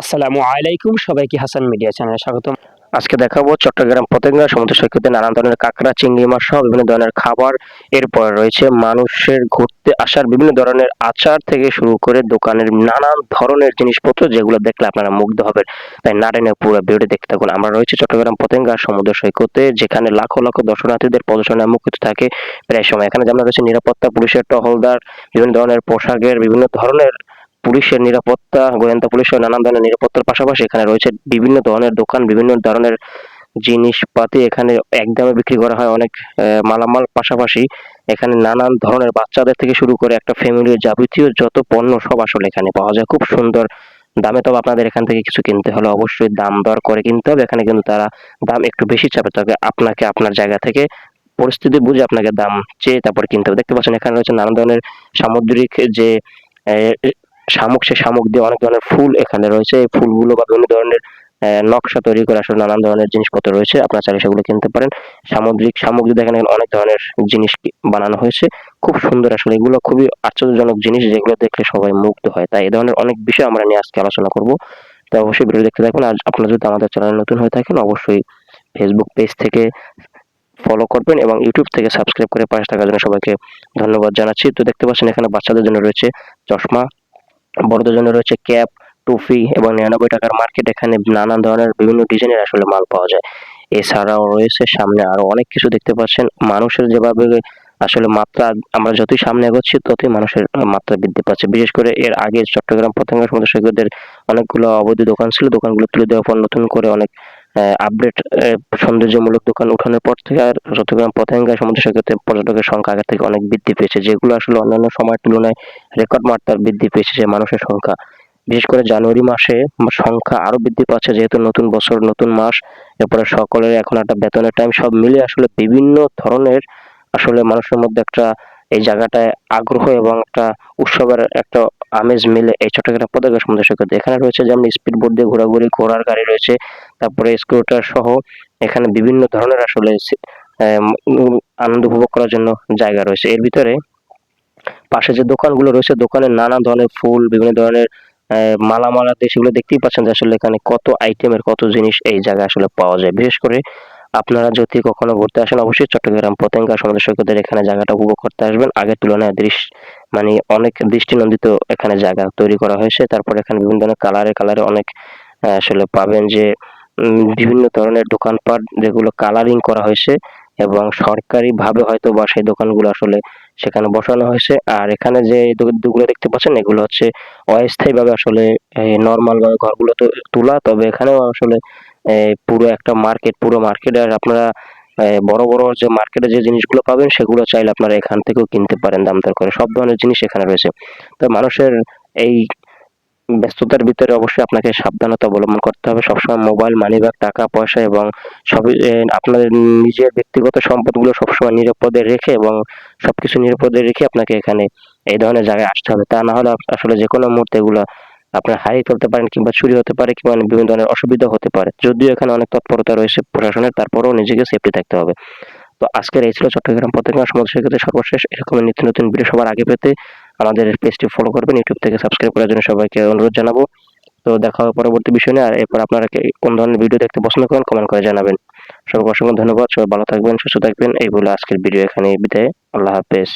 আসসালামু আলাইকুম, সবাইকে হাসান মিডিয়া চ্যানেলে স্বাগতম। আজকে দেখাবো চট্টগ্রাম পতেঙ্গা সমুদ্র সৈকতে নানান ধরনের কাঁকড়া, চিংড়ি মাছ সহ বিভিন্ন ধরনের খাবার। এরপর রয়েছে মানুষের ঘুরতে আসার বিভিন্ন ধরনের আচার থেকে শুরু করে দোকানের নানান ধরনের জিনিসপত্র যেগুলো দেখলে আপনারা মুগ্ধ হবেন। তাই নারায়ণের পুরো ভিডিওটি দেখতে থাকুন। আমরা রয়েছে চট্টগ্রাম পতেঙ্গা সমুদ্র সৈকতে, যেখানে লাখো লাখো দর্শনার্থীদের প্রদর্শনায় মুক্ত থাকে। প্রায় সময় এখানে যেমন রয়েছে নিরাপত্তা পুলিশের টহলদার, বিভিন্ন ধরনের পোশাকের, বিভিন্ন ধরনের পুলিশের নিরাপত্তা, গোয়েন্দা পুলিশের নানান ধরনের নিরাপত্তার পাশাপাশি এখানে রয়েছে বিভিন্ন ধরনের দোকান, বিভিন্ন ধরনের জিনিসপাতি এখানে একদমে বিক্রি করা হয় অনেক মালামাল পাশাপাশি। এখানে নানান ধরনের বাচ্চাদের থেকে শুরু করে একটা ফ্যামিলির যাবতীয় যত পণ্য সব আসলে এখানে পাওয়া যায়। খুব সুন্দর দামে। তবে আপনাদের এখান থেকে কিছু কিনতে হলে অবশ্যই দাম দর করে কিনতে হবে। এখানে কিন্তু তারা দাম একটু বেশি চাপে। তবে আপনাকে আপনার জায়গা থেকে পরিস্থিতি বুঝে আপনাকে দাম চেয়ে তারপর কিনতে হবে। দেখতে পাচ্ছেন এখানে রয়েছে নানান ধরনের সামুদ্রিক যে শামুক সে শামুক দিয়ে অনেক ধরনের ফুল এখানে রয়েছে। এই ফুলগুলো বা বিভিন্ন ধরনের নকশা তৈরি করে আসলে নানান ধরনের জিনিসপত্র রয়েছে। আপনারা চাইলে সেগুলো কিনতে পারেন। সামুদ্রিক, শামুক দিয়ে দেখেন অনেক ধরনের জিনিস বানানো হয়েছে। খুব সুন্দর আসলে। এগুলো খুবই আশ্চর্যজনক জিনিস যেগুলো দেখলে সবাই মুগ্ধ হয়। তাই এই ধরনের অনেক বিষয় আমরা নিয়ে আজকে আলোচনা করব। তো অবশ্যই ভিডিও দেখতে থাকুন। আর আপনারা যদি আমাদের চ্যানেল নতুন হয়ে থাকেন, অবশ্যই ফেসবুক পেজ থেকে ফলো করবেন এবং ইউটিউব থেকে সাবস্ক্রাইব করে পাশে থাকার জন্য সবাইকে ধন্যবাদ জানাচ্ছি। তো দেখতে পাচ্ছেন, এখানে বাচ্চাদের জন্য রয়েছে চশমা বড়দের জন্য রয়েছে ক্যাপ টুপি এবং নিরানব্বই টাকার মার্কেট। এখানে নানান ধরনের বিভিন্ন ডিজাইনের আসলে মাল পাওয়া যায়। এছাড়াও রয়েছে সামনে আরও অনেক কিছু দেখতে পাচ্ছেন। মানুষের যেভাবে আসলে মাত্রা আমরা যতই সামনে এগোচ্ছি, ততই মানুষের মাত্রা বৃদ্ধি পাচ্ছে। বিশেষ করে এর আগে চট্টগ্রাম পতেঙ্গা সমুদ্র সৈকতের অনেকগুলো অবৈধ দোকান ছিল। দোকানগুলো তুলে দেওয়ার পর নতুন করে অনেক আপডেট সৌন্দর্যমূলক দোকান উঠানোর পর থেকে আর চট্টগ্রাম পতেঙ্গা সমুদ্র সৈকতে পর্যটকের সংখ্যা আগের থেকে অনেক বৃদ্ধি পেয়েছে, যেগুলো আসলে অন্যান্য সময়ের তুলনায় রেকর্ড মাত্রার বৃদ্ধি পেয়েছে যে মানুষের সংখ্যা। বিশেষ করে জানুয়ারি মাসে সংখ্যা আরও বৃদ্ধি পাচ্ছে, যেহেতু নতুন বছর, নতুন মাস, এরপরে সকলের এখন একটা বেতনের টাইম সব মিলে আসলে বিভিন্ন ধরনের আসলে মানুষের মধ্যে একটা এই জায়গাটায় আগ্রহ এবং একটা উৎসবের একটা আমেজ মিলে এই চট্টগ্রাম পতাকা সমুদ্র সৈকত। এখানে রয়েছে যেমন স্পিড বোট দিয়ে ঘোরাঘুরি ঘোড়ার গাড়ি রয়েছে তারপরে স্কুটার সহ এখানে বিভিন্ন ধরনের আসলে আনন্দ উপভোগ করার জন্য জায়গা রয়েছে। এর ভিতরে পাশে যে দোকানগুলো রয়েছে দোকানে নানা ধরনের ফুল বিভিন্ন ধরনের আহ, মালামাল আছে সেগুলো দেখতেই পাচ্ছেন যে আসলে এখানে কত আইটেমের কত জিনিস এই জায়গায় আসলে পাওয়া যায়। বিশেষ করে আপনারা যদি কখনো ঘুরতে আসেন, অবশ্যই চট্টগ্রাম, পতেঙ্গা সমুদ্র সৈকতের এখানে জায়গাটা উপভোগ করতে আসবেন। আগের তুলনায় দৃশ্য মানে অনেক দৃষ্টিনন্দিত এখানে জায়গা তৈরি করা হয়েছে। তারপর এখানে বিভিন্ন ধরনের কালারে কালারে অনেক আসলে পাবেন যে বিভিন্ন ধরনের দোকানপাট যেগুলো কালারিং করা হয়েছে এবং সরকারি ভাবে হয়তো বা সেই দোকানগুলো আসলে সেখানে বসানো হয়েছে। আর এখানে যে দুগুলো দেখতে পাচ্ছেন, এগুলো হচ্ছে অস্থায়ীভাবে আসলে নর্মাল ভাবে ঘরগুলো তো, তোলা। তবে এখানেও আসলে পুরো একটা মার্কেট পুরো মার্কেট আপনারা বড় বড় যে মার্কেটে যে জিনিসগুলো পাবেন, সেগুলো চাইলে আপনারা এখান থেকেও কিনতে পারেন দাম দর করে। সব ধরনের জিনিস এখানে রয়েছে। তো মানুষের এই ব্যস্ততার ভিতরে অবশ্যই আপনাকে সাবধানতা অবলম্বন করতে হবে। সবসময় মোবাইল মানি মানিব্যাগ টাকা, পয়সা এবং সবই আপনাদের নিজের ব্যক্তিগত সম্পদগুলো সবসময় নিরাপদে রেখে এবং সবকিছু নিরাপদে রেখে আপনাকে এখানে এই ধরনের জায়গায় আসতে হবে। তা না হলে আসলে যে কোনো মুহূর্তে এগুলো আপনার হারিয়ে ফেলতে পারেন কিংবা চুরি হতে পারে কিংবা বিভিন্ন ধরনের অসুবিধা হতে পারে। যদিও এখানে অনেক তৎপরতা রয়েছে প্রশাসনের, তারপরেও নিজেকে সেফটি থাকতে হবে। তো আজকের এই ছিল চট্টগ্রাম পতেঙ্গা সমুদ্র সৈকতের সর্বশেষ। এরকম নিত্য নতুন ভিডিও সবার আগে পেতে আমাদের পেজটি ফলো করবেন ইউটিউব থেকে সাবস্ক্রাইব করার জন্য সবাইকে অনুরোধ জানাব। তো দেখা হবে পরবর্তী বিষয় নিয়ে, আর এরপর আপনারা কোন ধরনের ভিডিও দেখতে পছন্দ করেন কমেন্ট করে জানাবেন। সবাইকে অসংখ্য ধন্যবাদ, সবাই ভালো থাকবেন, সুস্থ থাকবেন। এই বলে আজকের ভিডিও এখানে বিদায়, আল্লাহ হাফেজ।